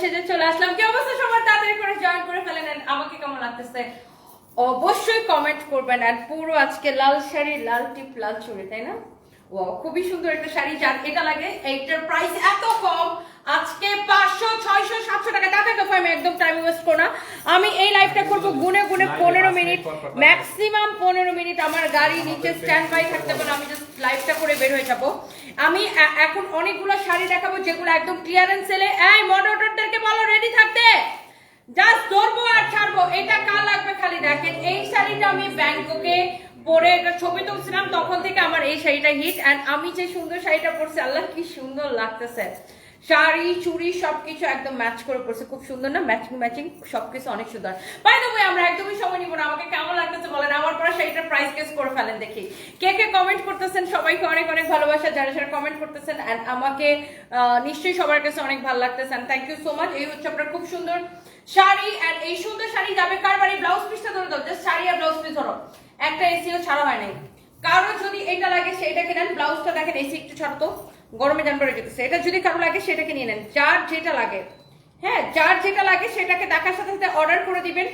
সেজে চলে আসলাম। কি অবস্থা সবার? তাড়াতাড়ি করে জয়েন করে ফেলেন আমাকে কেমন লাগতেছে? অবশ্যই কমেন্ট করবেন আর পুরো আজকে লাল শাড়ি লাল টিপ লাল চুড়ি তাই না? ও খুবই সুন্দর একটা শাড়ি। যার এটা লাগে এইটার প্রাইস এত কম। আজকে পাঁচশো ছয়শো সাতশো টাকা। টাকা তো আমি একদম টাইম ওয়েস্ট করো না। আমি এই লাইভটা করব গুনে গুনে পনেরো মিনিট। ম্যাক্সিমাম পনেরো মিনিট আমার গাড়ি নিচে স্ট্যান্ড বাই থাকতে পারে। আমি জাস্ট লাইভটা করে বের হয়ে যাব। আমি এখন অনেকগুলো শাড়ি দেখাবো যেগুলো একদম ক্লিয়ারেন্স সেলে এই মডারেটরদেরকে বলো রেডি থাকতে? জাস্ট ধরবো আর ছাড়বো। এটা কার লাগবে খালি দেখেন? এই শাড়িটা আমি ব্যাংককে পরে একটা ছবি তুলছিলাম, তখন থেকে আমার এই শাড়িটা হিট অ্যান্ড আমি যে সুন্দর শাড়িটা পরছি, আল্লাহ, কি সুন্দর লাগতেছে। শাড়ি, চুড়ি সবকিছু একদম ম্যাচ করে পড়ছে। খুব সুন্দর না? ম্যাচিং ম্যাচিং সবকিছু অনেক সুন্দর। বাই দ্য ওয়ে আমরা একদমই সময় নিব না। আমাকে কেমন লাগতেছে বলেন? আমার পরে শাড়িটার প্রাইস গেস করে ফেলেন দেখি। কে কে কমেন্ট করতেছেন? সবাইকে অনেক অনেক ভালোবাসা। যারা যারা কমেন্ট করতেছেন এন্ড আমাকে নিশ্চয়ই সবার কাছে অনেক ভালো লাগতেছে। থ্যাংক ইউ সো মাচ এই হচ্ছে আপনার খুব সুন্দর শাড়ি। এন্ড এই সুন্দর শাড়ি যাবে কার বাড়ি? ব্লাউজ পিসটা ধরে দাও জাস্ট শাড়ি আর ব্লাউজ পিস ধরো। একটা এসিও ছাড়া হয় নাই। কারও যদি এটা লাগে সেটাকে নেন। ব্লাউজটা দেখেন এসি একটু ছাড়ো তো গরমে জান পড়ে যেতেছে এটা যদি কারও লাগে, সেটাকে নিয়ে নেন। যার যেটা লাগে। হ্যাঁ যার যেটা লাগে, সেটাকে দেখার সাথে সাথে অর্ডার করে দিবেন।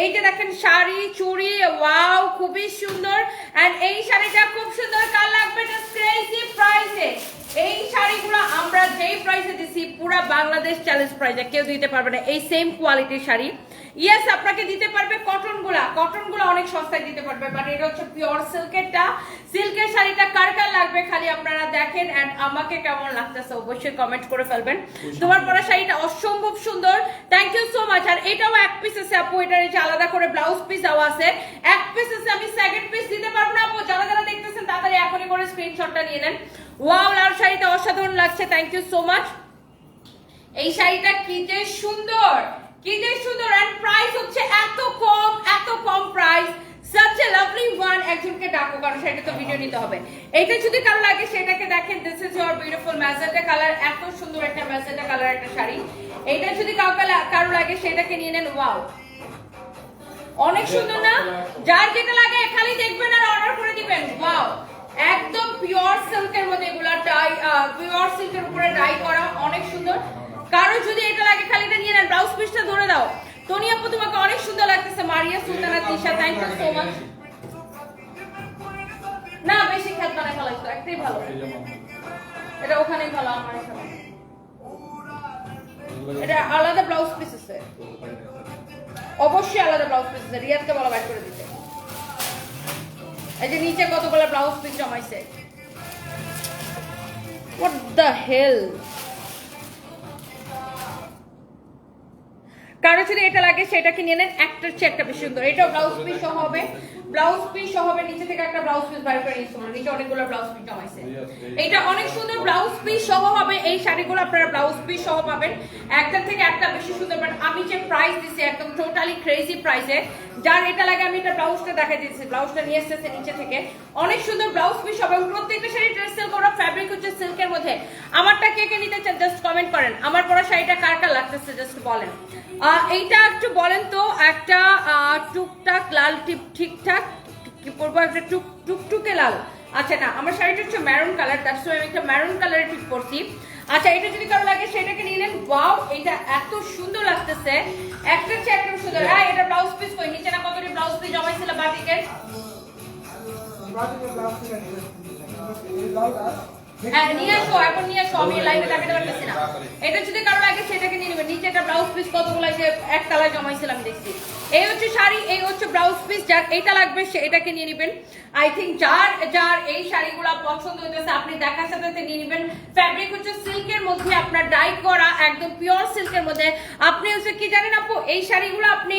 এইটা দেখেন, শাড়ি, চুড়ি ওয়াও খুবই সুন্দর। এন্ড এই শাড়িটা খুব সুন্দর। কার লাগবে? জাস্ট ক্রেজি প্রাইসে এই শাড়িগুলো আমরা যেই প্রাইসে দিছি, পুরো বাংলাদেশ চ্যালেঞ্জ প্রাইসে কেউ দিতে পারবে না। এই সেম কোয়ালিটির শাড়ি। ইয়েস আপনাকে দিতে পারবে কটনগুলা কটনগুলা অনেক সস্তায় দিতে পারবে বাট এটা হচ্ছে পিওর সিল্কেরটা সিল্কের শাড়িটা কার কার লাগবে খালি আপনারা দেখেন এন্ড আমাকে কেমন লাগতেছে অবশ্যই কমেন্ট করে ফেলবেন। তোমার পরা শাড়িটা অসম্ভব সুন্দর। থ্যাংক ইউ সো মাচ আর এটাও এক পিস আছে আপু এটার এই আলাদা করে ব্লাউজ পিস দেওয়া আছে। এক পিস আছে আমি সেকেন্ড পিস দিতে পারব না আপু। যারা যারা দেখতেছেন তাড়াতাড়ি এখনই করে স্ক্রিনশটটা নিয়ে নেন। ওয়াও লাল শাড়িটা অসাধারণ লাগছে। থ্যাংক ইউ সো মাচ এই শাড়িটা কি যে সুন্দর! কি সুন্দর এন্ড প্রাইস হচ্ছে এত কম এত কম price such a lovely one একজনকে ডাকো, কারণ সেটা তো ভিডিও নিতে হবে। এইটা যদি কারও লাগে, সেটাকে দেখেন this is your beautiful magenta colour এত সুন্দর একটা ম্যাজেন্টা কালার একটা শাড়ি। এইটা যদি কাউকে কারও লাগে, সেটাকে নিয়ে নেন ওয়াও অনেক সুন্দর না? যার যেটা লাগে, খালি দেখবেন আর অর্ডার করে দিবেন ওয়াও একদম পিওর সিল্কের মধ্যে এগুলা ডাই পিওর সিল্কের উপরে ডাই করা, অনেক সুন্দর কারও যদি এটা লাগে খালি এটা পিসটা ধরে দাও। টনি আপু, তোমাকে অনেক সুন্দর লাগতেছে। Maria, Sultana, Tisha thank you so much না, বেশি খেত বানায় ফেলাইছো একটাই ভালো। এটা ওখানেই ভালো, আমার এটা আলাদা ব্লাউজ পিস আছে। অবশ্যই আলাদা ব্লাউজ পিস আছে। রিয়াদকে বলা, বাইর করে দিতে। এই যে নিচে কতগুলো ব্লাউজ পিস জমাইছে। হোয়াট দ্য হেল কারও যদি এটা লাগে, সেটাকে নিয়ে নেন। একটার চেয়ে একটা বেশি সুন্দর। এটাও ব্লাউজ পিস হবে। ব্লাউজ পিস হবে, নিচে থেকে একটা ব্লাউজ পিস বাইর করে নিচ্ছে নিচে অনেকগুলো ব্লাউজ পিস জমাইছে। এটা অনেক সুন্দর ব্লাউজ পিস সহ হবে। এই শাড়িগুলো আপনারা ব্লাউজ পিস সহ পাবেন। একটা থেকে একটা বেশি সুন্দর বাট আমি যে প্রাইস দিছি, একদম টোটালি ক্রেজি প্রাইসে যার এটা লাগে, আমি এটা ব্লাউজটা দেখাই দিচ্ছি ব্লাউজটা নিয়ে এসেছে নিচে থেকে। অনেক সুন্দর ব্লাউজ পিস এবং প্রত্যেকটা শাড়ি ড্রেস সেল করা ফ্যাব্রিক হচ্ছে সিল্কের মধ্যে। আমারটা কে কে নিতে চান জাস্ট কমেন্ট করেন। আমার পরা শাড়িটা কার কার লাগতেছে জাস্ট বলেন। এইটা একটু বলেন তো, একটা টুকটাক লাল টিপ ঠিকঠাক? কি পরবো, একটা টুক টুকটুকে লাল। আচ্ছা না, আমার শাড়িটা হচ্ছে ম্যারুন কালার তার সঙ্গে আমি একটা ম্যারুন কালারের ঠিক পরছি। আচ্ছা এটা যদি কারও লাগে, সেটাকে নিয়ে ওয়াও এটা এত সুন্দর লাগতেছে। একটা চেয়ে একটা সুন্দর। হ্যাঁ এটা ব্লাউজ পিস কই? নিচে না কতটি ব্লাউজ পিস জমাইছিল বাটিকের? হ্যাঁ এটাকে নিয়ে আই থিঙ্ক যার যার এই পছন্দ আপনি দেখার সাথে নিয়ে হচ্ছে সিল্কের মধ্যে আপনার করা, একদম পিওর সিল্কের মধ্যে। আপনি হচ্ছে কি জানেন আপু, এই শাড়িগুলো আপনি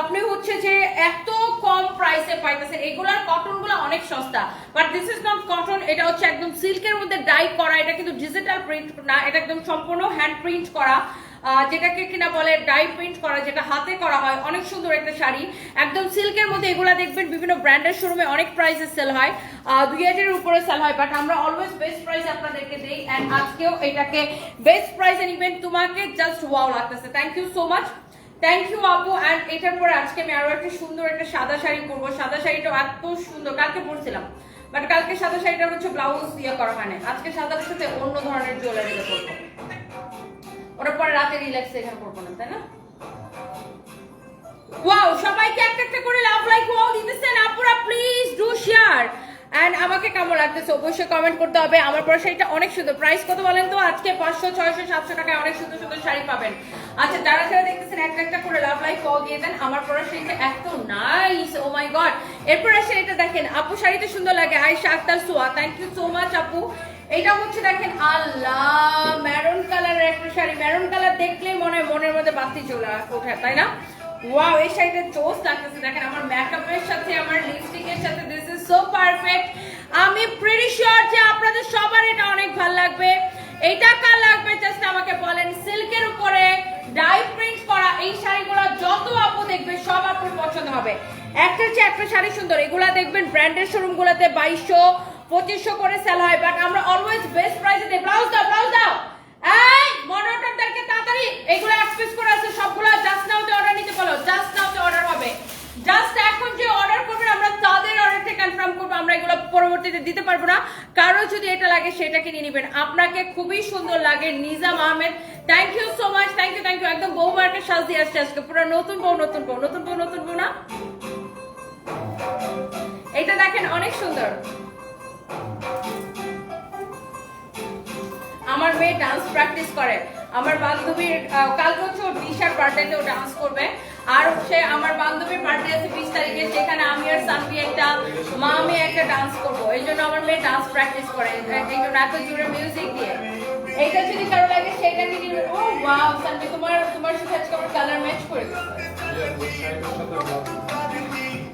আপনি হচ্ছে যে এত কম প্রাইসে পাইতেছেন। এগুলার কটনগুলো অনেক সস্তা। But this is not cotton এটা হচ্ছে একদম সিল্কের মধ্যে ডাই করা, এটা কিন্তু ডিজিটাল প্রিন্ট না, এটা একদম সম্পূর্ণ হ্যান্ড প্রিন্ট করা। যেটাকে কিনা বলে ডাই প্রিন্ট করা, যেটা হাতে করা হয়। অনেক সুন্দর একটা শাড়ি। একদম সিল্কের মধ্যে এগুলা দেখবেন বিভিন্ন ব্র্যান্ডের শোরুমে অনেক প্রাইসে সেল হয়। দুই হাজারের উপরে সেল হয়। বাট আমরা অলওয়েজ বেস্ট প্রাইস আপনাদেরকে দেই। অ্যান্ড আজকেও এটাকে বেস্ট প্রাইসে নিবেন। তোমাকে জাস্ট ওয়াও লাগতেছে। Thank you so much thank you আপু আর এটার পরে আজকে আমি আরও একটা সুন্দর একটা সাদা শাড়ি পরবো। সাদা শাড়িটা এত সুন্দর। কালকে পরছিলাম। বাট কালকে সাদা শাড়িটা হচ্ছে ব্লাউজ দিয়ে করা হয় আজকে সাদার সাথে অন্য ধরনের জুয়েলারি পরবো। ওটা পরে রাতে রিল্যাক্স এখানে করব না, তাই না? ওয়াও সবাইকে একটা একটা করে লাভ লাইক ওয়াও দিতেছেন আপুরা প্লিজ ডু শেয়ার এন্ড আমাকে কেমন লাগতেছে? অবশ্যই কমেন্ট করতে হবে। আমার পরে শাড়িটা অনেক সুন্দর। প্রাইস কত বলেন তো? আজকে পাঁচশো, ছয়শো, সাতশো টাকায় অনেক সুন্দর সুন্দর শাড়ি পাবেন। আচ্ছা যারা যারা দেখতেছেন, একটা একটা করে লাভ ওয়াও দিয়ে দেন। আমার পরে শাড়িটা এত নাইস ও মাই গড এরপর আসে এটা দেখেন। আপু শাড়িতে সুন্দর লাগে। আয়শা আক্তার সোয়া থ্যাংক ইউ সো মাচ আপু। এটা হচ্ছে দেখেন আল্লাহ মেরুন কালারের একটা শাড়ি। মেরুন কালার দেখলে মনে হয় মনের মধ্যে বাতি চলে ওঠে, তাই না? ওয়াও এই শাড়িটা জোস লাগতেছে। দেখেন, আমার মেকআপের সাথে, আমার লিপস্টিকের সাথে সো পারফেক্ট আমি প্রিটি শিওর যে আপনাদের সবার এটা অনেক ভালো লাগবে। এটা কার লাগবে জাস্ট আমাকে বলেন, সিল্কের উপরে ডাই প্রিন্ট করা এই শাড়িগুলো যত আপু দেখবে সব আপুর পছন্দ হবে। একটা চেয়ে একটা শাড়ি সুন্দর, এগুলা দেখবেন ব্র্যান্ডের শোরুমগুলোতে বাইশশো, পঁচিশশো করে সেল হয় বাট আমরা অলওয়েজ বেস্ট প্রাইসে দিই। ব্লাউজ দাও ব্লাউজ দাও। এই মডারেটরদেরকে তাড়াতাড়ি, এগুলো এক পিস করে আছে সবগুলো জাস্ট নাওতে অর্ডার নিতে বলো জাস্ট নাওতে অর্ডার হবে। জাস্ট এখন যে অর্ডার করবেন, আমরা তাদের অর্ডারটা কনফার্ম করব, আমরা এগুলো পরবর্তীতে দিতে পারব না। কারও যদি এটা লাগে, সেটাকে নিয়ে নেবেন। আপনাকে খুবই সুন্দর লাগে, Nizam Ahmed. Thank you so much thank you thank you একদম বউ মার্কে সাজ দিয়ে আসছে আজকে। পুরো নতুন বউ নতুন বউ নতুন বউ নতুন বউ না? এটা দেখেন, অনেক সুন্দর। আমার মেয়ে ডান্স প্র্যাকটিস করে। আমার বান্ধবীর কালকে হচ্ছে ওর দিশার বার্থডেতে ও ডান্স করবে। আর হচ্ছে আমার বান্ধবীর বার্থডে আছে বিশ তারিখে সেখানে আমি আর সানভি একটা মা আমি একটা ডান্স করব। এই জন্য আমার মেয়ে ডান্স প্র্যাকটিস করে। এই জন্য এত জোরে মিউজিক দিয়ে। এইটা যদি কারও লাগে সেটা কি ও ওয়াও সানভি তোমার তোমার সাথে আজকে আমার কালার ম্যাচ করে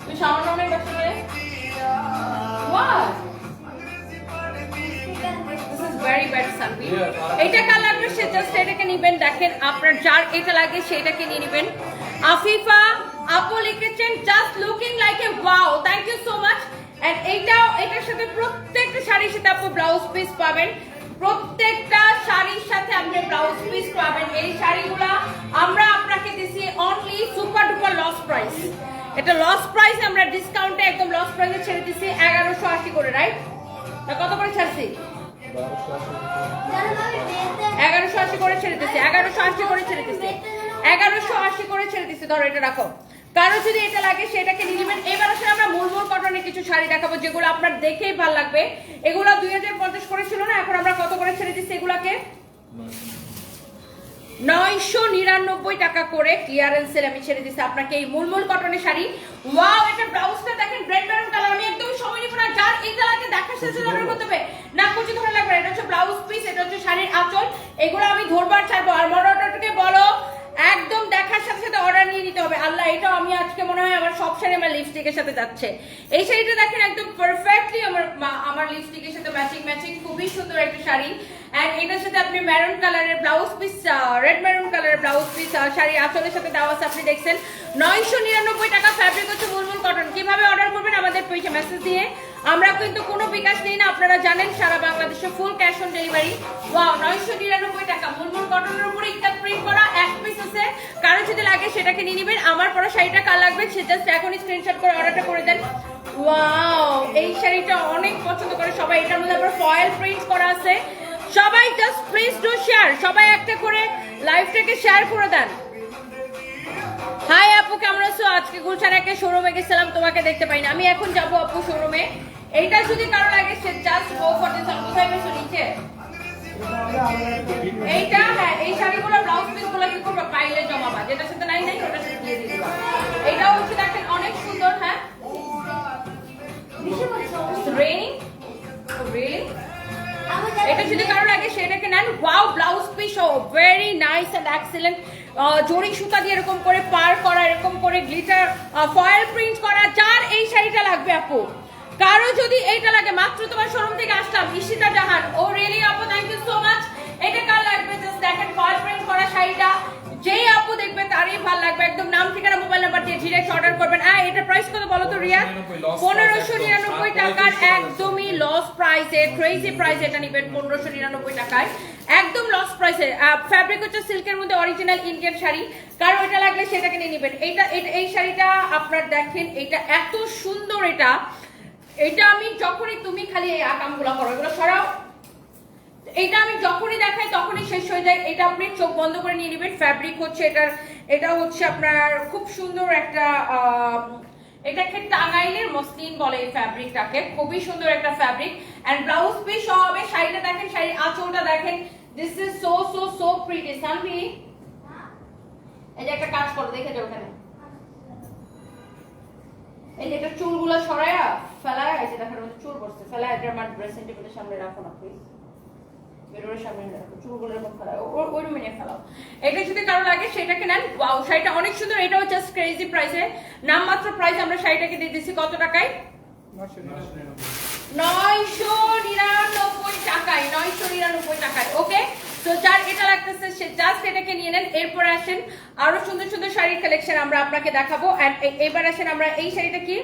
তুই সামান্য অনেক ব্যস্ত করে Sanvi. এটা লাগবে সে জাস্ট এটাকে নিবেন দেখেন আপনার যার এটা লাগে সেটাকে নিয়ে নিবেন। আফিফা আপু লিখেছেন just looking like a wow thank you so much and এইটাও এটার সাথে প্রত্যেকটা শাড়ির সাথে আপু ব্লাউজ পিস পাবেন। প্রত্যেকটা শাড়ির সাথে আপনি ব্লাউজ পিস পাবেন। এই শাড়িগুলা আমরা আপনাকে দিছি only super duper loss price এটা লস প্রাইস আমরা ডিসকাউন্টে একদম লস প্রাইসে ছেড়ে দিছি এগারোশো আশি করে রাইট কত করে ছাড়ছি? এগারোশো আশি। করে ছেড়ে দিচ্ছে এগারোশো আশি করে এগারোশো আশি করে ছেড়ে দিচ্ছে ধরো এটা রাখো। কারও যদি এটা লাগে, সেটাকে নিয়ে নেবেন। এবার আসলে আমরা মুলমুল কটনের কিছু শাড়ি দেখাবো, যেগুলো আপনার দেখেই ভালো লাগবে। এগুলো দুই হাজার পঞ্চাশ করে না, এখন আমরা কত করে ছেড়ে দিচ্ছি এগুলাকে? নয়শো নিরানব্বই টাকা করে ক্লিয়ারেন্সের আমি ছেড়ে দিচ্ছি আপনাকে এই মুলমুল কটনের শাড়ি। ওয়াও এটা ব্লাউজটা দেখেন ব্রেড মেরুন কালার আমি একদম সময় নিব না, যার এই কালারকে দেখার শেষে অর্ডার করতে হবে। না কুচি ধরে লাগবে। এটা হচ্ছে ব্লাউজ পিস এটা হচ্ছে শাড়ির আঁচল। এগুলো আমি ধরবার ছাড়বো আর মডারটাকে বলো একদম দেখার সাথে সাথে অর্ডার নিয়ে নিতে হবে। আল্লাহ, এটাও আমি আজকে মনে হয় আমার সব শাড়ি আমার লিপস্টিকের সাথে যাচ্ছে। এই শাড়িটা দেখেন একদম পারফেক্টলি আমার আমার লিপস্টিকের সাথে ম্যাচিং ম্যাচিং খুবই সুন্দর একটা শাড়ি। এন্ড এটার সাথে আপনি মেরুন কালারের ব্লাউজ পিস রেড মেরুন কালারের ব্লাউজ পিস শাড়ি আঁচলের সাথে দেওয়া আছে আপনি দেখছেন। নয়শো নিরানব্বই টাকা ফ্যাব্রিক হচ্ছে মুলমুল কটন কীভাবে অর্ডার করবেন আমাদের পেজে মেসেজ দিয়ে? আমরা কিন্তু কোনো বিকাশ নেই না। আপনারা জানেন সারা বাংলাদেশে full cash on delivery wow নয়শো নিরানব্বই টাকা। মুলমুল কটনের উপরে ইকটা প্রিন্ট করা এক পিস আছে। কারও যদি লাগে সেটাকে নিয়ে নেবেন। আমার পরা শাড়িটা কার লাগবে? সে জাস্ট এখনই স্ক্রিনশট করে অর্ডারটা করে দেন। ওয়াও এই শাড়িটা অনেক পছন্দ করে সবাই। এটার মধ্যে আবার ফয়েল প্রিন্ট করা আছে। সবাই জাস্ট প্লিজ ডু শেয়ার সবাই একটা করে লাইভটাকে শেয়ার করে দেন। হাই আপু কেমন আছো? আজকে গুলশান একে শোরুমে গেছিলাম তোমাকে দেখতে পাইনি। আমি এখন যাব আপু শোরুমে এইটা যদি কারও লাগে সে জাস্ট গো ফর দিস কোথায় পেয়েছ নিচে। এইটা হ্যাঁ এই শাড়িগুলো ব্লাউজ পিসগুলো কি করবে পাইলে জমাবা। যেটা সাথে নাই নাই ওটা সাথে দিয়ে দিবা। এটাও হচ্ছে দেখেন অনেক সুন্দর হ্যাঁ। রেইনিং রিয়েলি এটা যদি কারও লাগে সেটাকে নেন wow blouse piece oh very nice and excellent জরি সুতা দিয়ে এরকম করে পার করা, এরকম করে গ্লিটার ফয়েল প্রিন্ট করা, যার এই শাড়িটা লাগবে আপু। কারও যদি এইটা লাগে, মাত্র তোমার শোরুম থেকে আসলাম, ঈশিতা জাহান। ও রিয়েলি আপু থ্যাংক ইউ সো মাচ এটা কার লাগবে? জাস্ট দেখেন ফয়েল প্রিন্ট করা শাড়িটা। যেই আপু দেখবে, তারই ভালো লাগবে। একদম নাম, ঠিকানা মোবাইল নাম্বার দিয়ে ডিরেক্ট অর্ডার করবেন। হ্যাঁ এটা প্রাইস কত বলো তো, রিয়া? 99 loss পনেরোশো নিরানব্বই। টাকার একদমই লস প্রাইসে ক্রেজি প্রাইস এটা নেবেন, পনেরোশো নিরানব্বই টাকায়। একদম লস প্রাইসে ফ্যাব্রিক হচ্ছে সিল্কের মধ্যে অরিজিনাল ইন্ডিয়ান শাড়ি। কারও এটা লাগলে সেটাকে নিয়ে নেবেন। এইটা, এই শাড়িটা আপনার দেখেন এটা এত সুন্দর এটা। এটা আমি যখনই তুমি খালি এই আকামগুলো করো, এগুলো সরাও। এটা আমি যখনই দেখাই তখনই শেষ হয়ে যায়। এটা আপনি চোখ বন্ধ করে নিয়ে নেবেন। ফ্যাব্রিক হচ্ছে এটার, এটা হচ্ছে আপনার খুব সুন্দর একটা এটাকে টাঙ্গাইলের মসলিন বলে এই ফ্যাব্রিকটাকে খুবই সুন্দর একটা ফ্যাব্রিক এন্ড ব্লাউজ পিস হবে শাড়িটা দেখেন, শাড়ির আঁচলটা দেখেন। This is so so so pretty Sanvi এই যে একটা কাজ করো, দেখে যাও ওখানে এই যে এটা চুলগুলো সরায়া ফেলায় এই যে দেখেন চুল বসছে ফেলায় এটা আমার ড্রেসিং টেবিলের সামনে রাখো না প্লিজ বেরোর সামনে রাখো, চুলগুলো এরকম ফেলায় ও- ওই ফেলাও। এটা যদি কারও লাগে, সেটাকে নেন। শাড়িটা অনেক সুন্দর। এটাও জাস্ট ক্রেজি প্রাইসে নামমাত্র প্রাইস আমরা শাড়িটাকে দিয়ে দিচ্ছি কত টাকায়? নয়শো নিরানব্বই টাকায়, নয়শো নিরানব্বই টাকায় ওকে তো যার এটা লাগতেছে, সে জাস্ট নিয়ে নেন, এরপরে আসেন, আরও সুন্দর সুন্দর শাড়ির কালেকশন আমরা আপনাকে দেখাবো। এবার আসেন আমরা, এই শাড়িটা কি?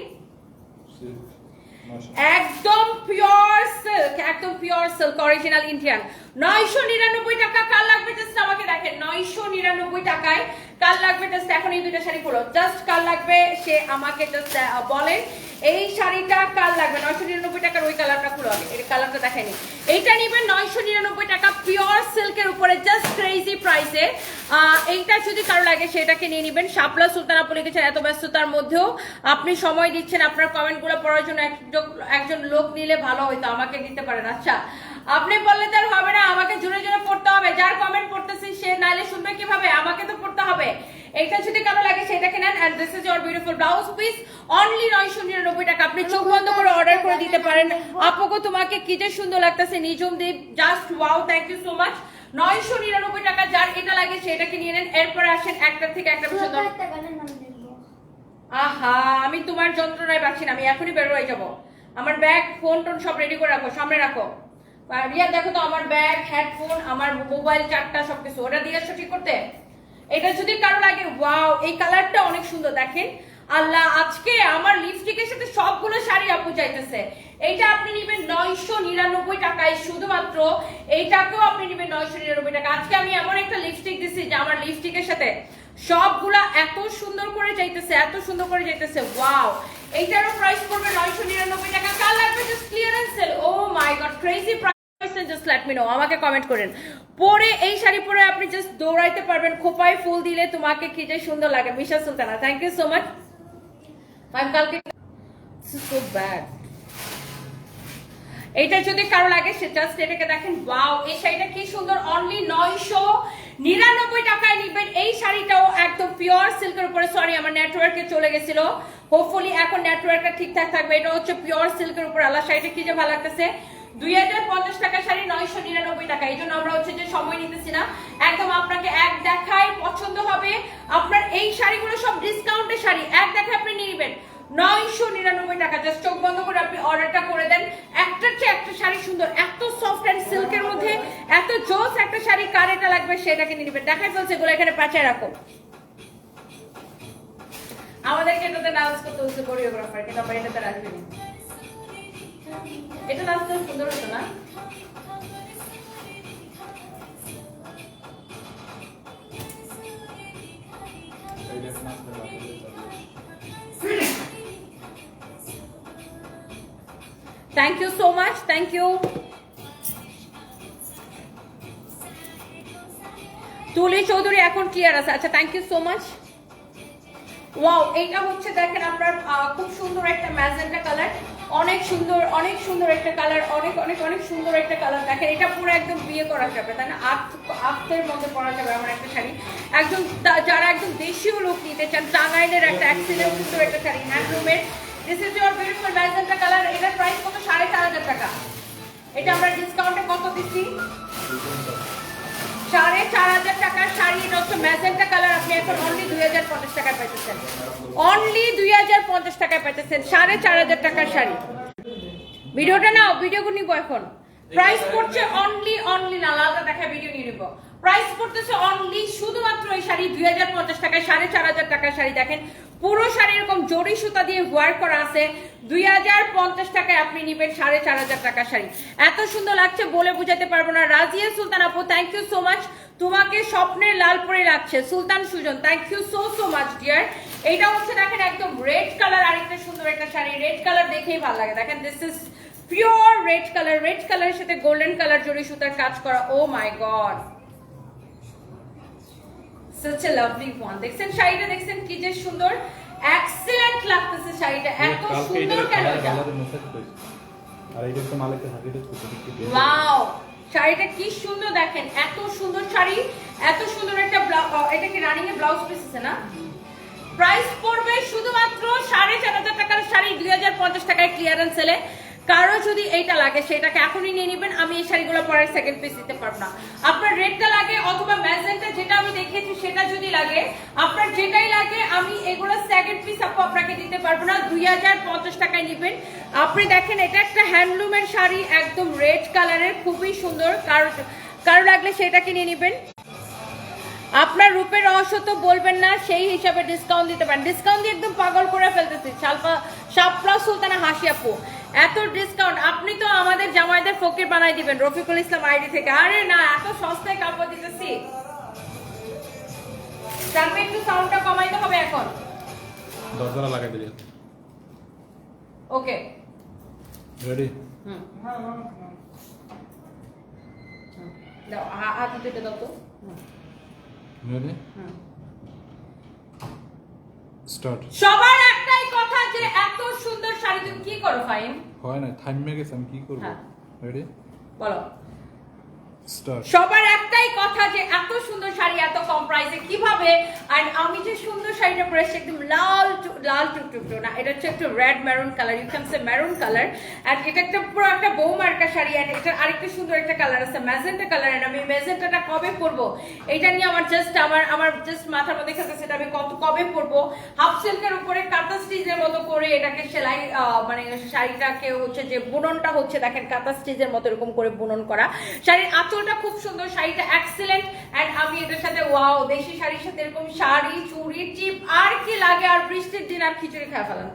একদম পিওর সিল্ক একদম পিওর সিল্ক অরিজিনাল ইন্ডিয়ান নয়শো নিরানব্বই টাকা, কার লাগবে জাস্ট আমাকে দেখেন। নয়শো নিরানব্বই টাকায় কার লাগবে জাস্ট এখন এই দুইটা শাড়ি খুলো জাস্ট কার লাগবে? সে আমাকে জাস্ট বলেন। এই শাড়িটা কার লাগবে? নয়শো নিরানব্বই টাকার ওই কালারটা খুলো আগে এই কালারটা দেখেনি এইটা নিবেন নয়শো নিরানব্বই টাকা পিওর সিল্কের উপরে। জাস্ট ক্রেজি প্রাইসে এইটা যদি কারও লাগে, সেটাকে নিয়ে নিবেন। শাপলা সুলতান আপু লিখেছেন, এত ব্যস্ততার মধ্যেও আপনি সময় দিচ্ছেন আপনার কমেন্টগুলো পড়ার জন্য। একজন- লোক নিলে ভালো হইতো, আমাকে দিতে পারেন। আচ্ছা আপনি বললে তার হবে না, আমাকে জুড়ে জুড়ে পড়তে হবে। যার কমেন্ট পড়তেছি, সে নাইলে শুনবে কীভাবে? আমাকে তো পড়তে হবে। এইটা যদি কারও লাগে, সেটাকে নেন। And this is your beautiful blouse piece only নয়শো নিরানব্বই টাকা। আপনি চোখ বন্ধ করে অর্ডার করে দিতে পারেন। আপুকে তোমাকে কি যে সুন্দর লাগতেছে নিজম দীপ। Just wow thank you so much নয়শো নিরানব্বই টাকা যার এটা লাগে সেটাকে নিয়ে নেন। এরপরে আসেন একটা থেকে একটা লিখব আহা আমি তোমার যন্ত্রণায় পাচ্ছি না আমি এখনই বের হয়ে যাব। আমার ব্যাগ ফোন টোন সব রেডি করে রাখো সামনে রাখো। রিয়া দেখো তো আমার ব্যাগ হেডফোন আমার মোবাইল চারটা সবকিছু। ওটা দিয়ে আসছো ঠিক করতে? এটা যদি কারও লাগে ওয়াও এই কালারটা অনেক সুন্দর। দেখেন আল্লাহ আজকে আমার লিপস্টিকের সাথে সবগুলো শাড়ি আপু চাইতেছে। এইটা আপনি নেবেন নয়শো নিরানব্বই টাকায় শুধুমাত্র। এইটাকেও আপনি নেবেন নয়শো নিরানব্বই টাকা। আজকে আমি এমন একটা লিপস্টিক দিছি যে আমার লিপস্টিকের সাথে সবগুলা এত সুন্দর করে যাইতেছে এত সুন্দর করে যাইতেছে ওয়াও এইটারও প্রাইস পড়বে নয়শো নিরানব্বই টাকা। কার লাগবে? Just clearance sale oh my god crazy price just let me know আমাকে কমেন্ট করেন। পরে এই শাড়ি পরে আপনি জাস্ট দৌড়াইতে পারবেন। খোপায় ফুল দিলে তোমাকে কি যে সুন্দর লাগে, Misha Sultana. Thank you so much আমি কালকে সো ব্যাড এইটা যদি কারও লাগে, সে জাস্ট এটাকে দেখেন ওয়াও এই শাড়িটা কি সুন্দর অনলি নয়শো নিরানব্বই টাকায় নিবেন। এই শাড়িটাও একদম পিওর সিল্কের উপরে সরি আমার নেটওয়ার্কে চলে গেছিল। হোপফুলি এখন নেটওয়ার্কটা ঠিকঠাক থাকবে। এটা হচ্ছে পিওর সিল্কের উপর আলাদা শাড়িটা কি যে ভালো লাগতেছে? দুই হাজার পঞ্চাশ টাকা শাড়ি নয়শো নিরানব্বই টাকা। এই আমরা হচ্ছে যে সময় নিতেছি না। একদম আপনাকে এক দেখায় পছন্দ হবে। আপনার এই শাড়িগুলো সব ডিসকাউন্টের শাড়ি। এক দেখায় আপনি নিয়ে নেবেন। টাকা। জাস্ট চোখ বন্ধ করে আপনি অর্ডারটা করে দেন। একটার চেয়ে একটা শাড়ি সুন্দর। এত সফট অ্যান্ড সিল্কের মধ্যে, এত জোস একটা শাড়ি কার এটা লাগবে সেটাকে নেবেন। দেখাই ফেলছে এগুলো, এখানে পাচায় রাখো। আমাদেরকে এটাতে ডান্স করতে হচ্ছে কোরিওগ্রাফার কিন্তু আমরা এটাতে রাখবি। না এটা নাচতে সুন্দর হতো না thank you so much thank you Tuli Chowdhury এখন ক্লিয়ার আছে? আচ্ছা thank you so much wow এইটা হচ্ছে দেখেন আপনার আহ, খুব সুন্দর একটা ম্যাজেন্টা কালার অনেক সুন্দর অনেক সুন্দর একটা কালার অনেক অনেক অনেক সুন্দর একটা কালার দেখেন। এটা পুরো একদম বিয়ে করা যাবে, তাই না? আট আটের মধ্যে পরা যাবে আমার একটা শাড়ি। একদম যারা একদম দেশীয় লোক নিতে চান টাঙ্গাইলের একটা অ্যাক্সিডেন্ট সুন্দর একটা sari হ্যান্ডলুমের this is your beautiful colour এটার প্রাইস কত? সাড়ে চার হাজার টাকা। এটা আমরা ডিসকাউন্টে কত দিচ্ছি? সাড়ে চার হাজার টাকার শাড়ি এটা হচ্ছে ম্যাজেন্টা কালার আপনি এখন অনলি দুই হাজার পঞ্চাশ টাকায় পাইতেছেন। অনলি দুই হাজার পঞ্চাশ টাকায় পাইতেছেন সাড়ে চার হাজার টাকার শাড়ি। ভিডিওটা নাও ভিডিও নিবো এখন। প্রাইস পড়ছে অনলি অনলি না লালটা দেখা ভিডিও নিয়ে নিবো। প্রাইস পড়তেছে অনলি শুধুমাত্র এই শাড়ি দুই হাজার পঞ্চাশ টাকায়, সাড়ে চার হাজার টাকার শাড়ি দেখেন। পুরো শাড়ি এরকম জরি সুতা দিয়ে ওয়ার করা আছে। দুই হাজার পঞ্চাশ টাকায় আপনি নিবেন সাড়ে চার হাজার টাকা শাড়ি। এত সুন্দর লাগছে বলে বুঝাতে পারব না। রাজিয়া সুলতান আপু? থ্যাংক ইউ সো মাচ তোমাকে স্বপ্নের লাল পরে লাগছে। Sultan Sujon thank you so so much dear এইটা হচ্ছে দেখেন একদম রেড কালার আরেকটা সুন্দর একটা শাড়ি। রেড কালার দেখেই ভালো লাগে। দেখেন this is pure red colour red কালারের সাথে গোল্ডেন কালার জড়ি সুতার কাজ করা। ও my god such a lovely one দেখছেন শাড়িটা দেখছেন কি যে সুন্দর। এক্সিলেন্ট লাগতেছে শাড়িটা এত সুন্দর কেন? এটা আর এটা তো মালিকের হাতে এটা ছোট ওয়াও শাড়িটা কি সুন্দর দেখেন এত সুন্দর শাড়ি এত সুন্দর একটা এটা কি রানিং এ ব্লাউজ পিস আছে না? প্রাইস পড়বে শুধুমাত্র সাড়ে চার হাজার টাকার শাড়ি দুই হাজার পঞ্চাশ টাকায় ক্লিয়ারেন্স সেলে কারও যদি এইটা লাগে, সেটাকে এখনই নিয়ে নেবেন। আমি এই শাড়িগুলো পরে সেকেন্ড পিস দিতে পারব না। আপনার রেডটা লাগে অথবা ম্যাজেন্টা যেটা আমি দেখিয়েছি, সেটা যদি লাগে, আপনার যেটাই লাগে, আমি এগুলো সেকেন্ড পিস আপু আপনাকে দিতে পারব না। দুই হাজার পঞ্চাশ টাকায় নেবেন। আপনি দেখেন, এটা একটা হ্যান্ডলুমের শাড়ি, একদম রেড কালারের, খুবই সুন্দর। কারও কারও লাগলে সেটাকে নিয়ে নেবেন। আপনার রূপের রহস্য তো বলবেন না, সেই হিসাবে ডিসকাউন্ট দিতে পারেন। ডিসকাউন্ট দিয়ে একদম পাগল করে ফেলতেছি। শালপা, শাপলা সুলতানা হাসি আপু। এত ডিসকাউন্ট আপনি তো আমাদের জামাইদের ফকির বানাই দিবেন রফিকুল ইসলাম আইডি থেকে। আরে না এত সস্তায় কাপড় দিতেছি। জানবে একটু সাউন্ডটা কমাইতে হবে এখন? দরজাটা লাগাই দিলে। ওকে। রেডি হুম। দাও হা- হাত দুটো দাও তো। রেডি হুম। স্টার্ট সবার যে এত সুন্দর শাড়ি তুমি কি করো ফাইন হয় না থাইমে গেছে আমি কি করব? হ্যাঁ। রেডি বলো। স্টার্ট সবার একটাই কথা যে এত সুন্দর শাড়ি, এত কম প্রাইসে কীভাবে? আর আমি যে সুন্দর শাড়িটা পরেছি একদম লাল লাল টুকটুকটো না, এটা হচ্ছে একটু red maroon colour you can say maroon colour আর এটা একটা পুরো একটা বউ মার্কা শাড়ি আর এটা আরেকটা সুন্দর একটা কালার আছে ম্যাজেন্টা কালার আর আমি ম্যাজেন্টাটা কবে পরবো? এটা নিয়ে আমার জাস্ট আমার আমার জাস্ট মাথার মধ্যে খেলতেছে এটা আমি কত, কবে পরবো? হাফ সিল্কের উপরে কাঁথা স্টিচের মতো করে এটাকে সেলাই মানে শাড়িটাকে হচ্ছে যে বুননটা হচ্ছে, দেখেন কাঁথা স্টিচের মতো এরকম করে বুনন করা। শাড়ির আঁচলটা খুব সুন্দর, শাড়িটা এক্সেলেন্ট এন্ড আমি এদের সাথে ওয়াও দেশি শাড়ির সাথে এরকম শাড়ি, চুড়ি টিপ আর কি লাগে, আর বৃষ্টির দিন আর খিচুড়ি খাওয়া ফেলেন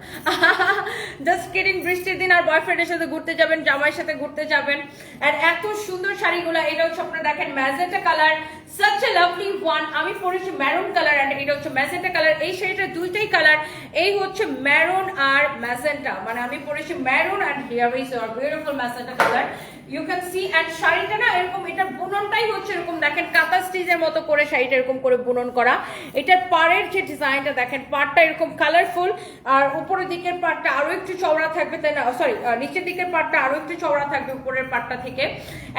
জাস্ট কিডিং বৃষ্টির দিন আর বয়ফ্রেন্ডের সাথে ঘুরতে যাবেন, জামাইয়ের সাথে ঘুরতে যাবেন। এন্ড এত সুন্দর শাড়িগুলো, এটা হচ্ছে আপনারা দেখেন, magenta colour such a lovely one আমি পরেছি ম্যারুন কালার এন্ড এটা হচ্ছে ম্যাজেন্টা কালার। এই শাড়িটা দুইটাই কালার এই হচ্ছে ম্যারুন আর ম্যাজেন্টা। মানে আমি পরেছি maroon and here is your beautiful magenta colour you can see and শাড়িটা না এরকম এটার বুননটাই হচ্ছে এরকম, দেখেন কাঁথা স্টিচের মতো করে শাড়িটা এরকম করে বুনন করা। এটার পাড়ের যে ডিজাইনটা, দেখেন, পাড়টা এরকম কালারফুল আর উপরের দিকের পাড়টা আরও একটু চওড়া থাকবে, তাই না? সরি নিচের দিকের পাড়টা আরও একটু চওড়া থাকবে উপরের পাড়টা থেকে।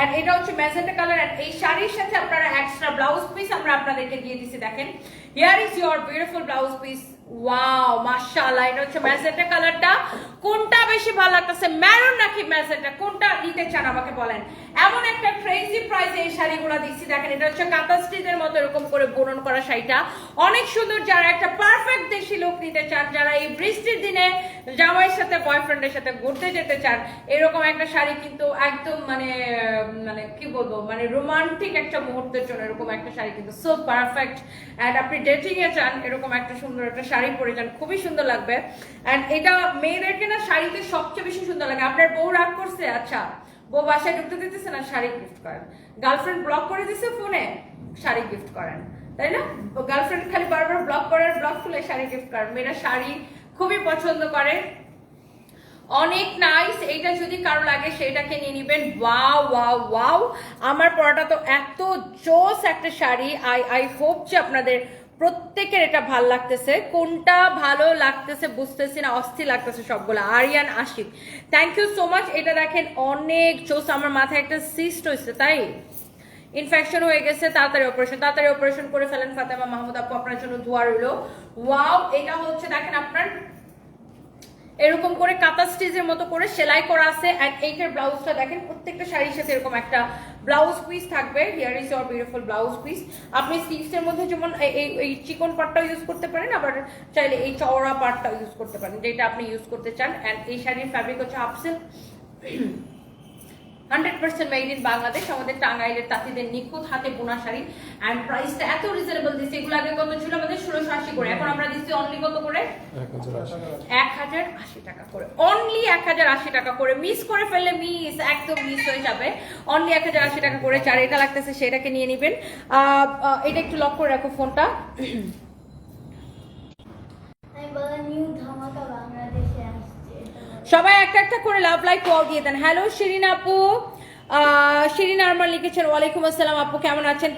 এন্ড এটা হচ্ছে ম্যাজেন্টা কালার এন্ড এই শাড়ির সাথে আপনারা এক্সট্রা ব্লাউজ পিস আমরা আপনাদেরকে দিয়ে দিছি, দেখেন। Here is your beautiful blouse piece wow মাশাআল্লাহ এটা হচ্ছে ম্যাজেন্টা কালারটা। কোনটা বেশি ভালো লাগতেছে? ম্যারুন নাকি ম্যাজেন্টা? কোনটা নিতে চান আমাকে বলেন। এমন একটা ক্রেজি প্রাইসে এই শাড়িগুলো দিচ্ছি, দেখেন, এটা হচ্ছে কাঁথা স্টিচের মতো এরকম করে বুনন করা শাড়িটা। অনেক সুন্দর যারা একটা পারফেক্ট দেশি লোক নিতে চান, যারা এই বৃষ্টির দিনে জামাইয়ের সাথে বয়ফ্রেন্ডের সাথে ঘুরতে যেতে চান, এরকম একটা শাড়ি কিন্তু একদম মানে মানে কি বলব মানে রোমান্টিক একটা মুহূর্তের জন্য এরকম একটা শাড়ি কিন্তু সো পারফেক্ট অ্যান্ড আপনি ডেটিং এ চান, এরকম একটা সুন্দর একটা শাড়ি পরে যান, খুবই সুন্দর লাগবে। অ্যান্ড এটা মেয়েদেরকে না শাড়িতে সবচেয়ে বেশি সুন্দর লাগে। আপনার বউ রাগ করছে আচ্ছা বউ বাসায় ঢুকতে দিতেছে না, শাড়ি গিফট করেন। গার্লফ্রেন্ড ব্লক করে দিছে ফোনে শাড়ি গিফট করেন। তাই না? গার্লফ্রেন্ড খালি বারবার ব্লক করার ব্লক খুলে শাড়ি গিফট করেন। মেয়েরা শাড়ি খুবই পছন্দ করে। অনেক নাইস এইটা যদি কারও লাগে সেটাকে নিয়ে নিবেন। ওয়াও ওয়াও ওয়াও আমার পরাটা তো এত জোস একটা শাড়ি। আই আই হোপ যে আপনাদের প্রত্যেকের এটা ভালো লাগতেছে, কোনটা ভালো লাগতেছে বুঝতেছি না, অস্থির লাগতেছে সবগুলো। Ariyan, Ashik thank you so much এটা দেখেন অনেক চোস আমার মাথায় একটা সিস্ট হয়েছে তাই? ইনফেকশন হয়ে গেছে, তাড়াতাড়ি অপারেশন তাড়াতাড়ি অপারেশন করে ফেলেন ফাতেমা মাহমুদ আপু, আপনার জন্য দোয়া রইল। ওয়াও এটা হচ্ছে, দেখেন আপনার এরকম করে কাতা স্টিচের মতো করে সেলাই করা আছে অ্যান্ড এইটার ব্লাউজটা দেখেন, প্রত্যেকটা শাড়ির সাথে এরকম একটা ব্লাউজ পিস থাকবে। Here is your beautiful blouse piece আপনি স্টিচের মধ্যে যেমন এই- চিকন পার্টটাও ইউজ করতে পারেন, আবার চাইলে এই চওড়া পার্টটাও ইউজ করতে পারেন, যেটা আপনি ইউজ করতে চান। অ্যান্ড এই শাড়ির ফ্যাব্রিক হচ্ছে হাফসিল hundred percent made in Bangladesh. আমাদের টাঙ্গাইলের তাঁতিদের নিখুঁত হাতে বোনা শাড়ি। অ্যান্ড প্রাইসটা এত রিজনেবল দিচ্ছে। এগুলো আগে কত ছিল আমাদের? ষোলোশো আশি করে। এখন আমরা দিচ্ছি অনলি কত করে? এক হাজার আশি। টাকা করে। অনলি এক হাজার আশি টাকা করে। মিস করে ফেললে মিস একদম মিস হয়ে যাবে। অনলি এক হাজার আশি টাকা করে। চার এটা লাগতেছে সেটাকে নিয়ে নেবেন। এটা একটু লক করে রাখো ফোনটা। নিউ ধামাকা বাংলাদেশে আসছে এটা বলো। সবাই একটা একটা করে লাভ লাইক ওয়াও দিয়ে দেন। হ্যালো শিরিন আপু। শিরিন আরমান লিখেছেন, ওয়ালাইকুম আসসালাম আপু, কেমন আছেন?